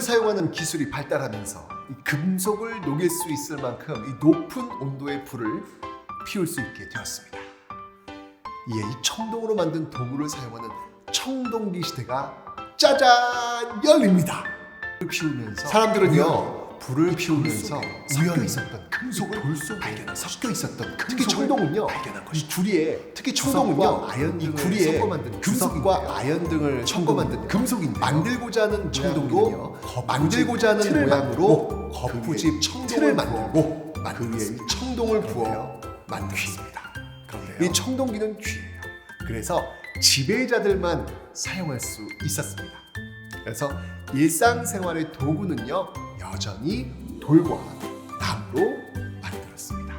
사용하는 기술이 발달하면서 이 금속을 녹일 수 있을 만큼 이 높은 온도의 불을 피울 수 있게 되었습니다. 이에 이 청동으로 만든 도구를 사용하는 청동기 시대가 짜잔 열립니다. 불을 피우면서 사람들은요 불을 피우면서 섞여 있었던 금속을 돌 속에 섞여 있었던 특히 청동은요 이 구리에 특히 청동은요 아연 이 구리에 금속과 아연 등을 섞어 만든 금속인데 만들고자 하는 청동도 만들고자 하는 모양으로 거푸집 청동을 만들고 그 위에 이 청동을 부어 만들었습니다. 이 청동기는 귀해요. 그래서 지배자들만 사용할 수 있었습니다. 그래서 일상생활의 도구는요 여전히 돌과 나무로 만들었습니다.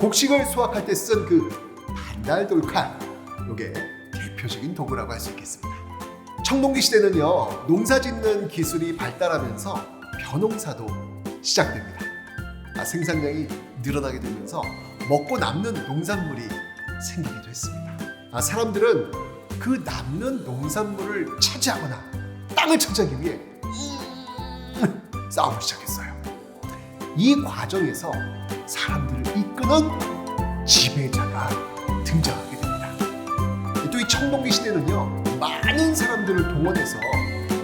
곡식을 수확할 때 쓴 그 반달 돌칼 요게 대표적인 도구라고 할 수 있겠습니다. 청동기 시대는요 농사 짓는 기술이 발달하면서 벼농사도 시작됩니다. 아, 생산량이 늘어나게 되면서 먹고 남는 농산물이 생기기도 했습니다. 아, 사람들은 그 남는 농산물을 차지하거나 땅을 차지하기 위해 음, 싸움을 시작했어요. 이 과정에서 사람들을 이끄는 지배자가 등장하게 됩니다. 또 이 청동기 시대는요 많은 사람들을 동원해서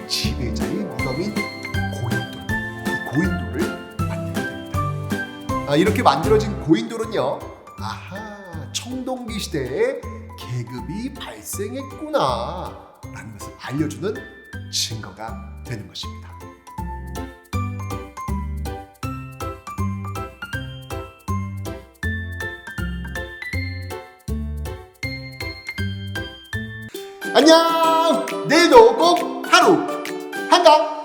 지배자의 무덤인 고인돌, 이 고인돌을 만들게 됩니다. 아, 이렇게 만들어진 고인돌은요, 아하, 청동기 시대에 계급이 발생했구나 라는 것을 알려주는 증거가 되는 것입니다. 안녕! 내일도 꼭 하루 한강!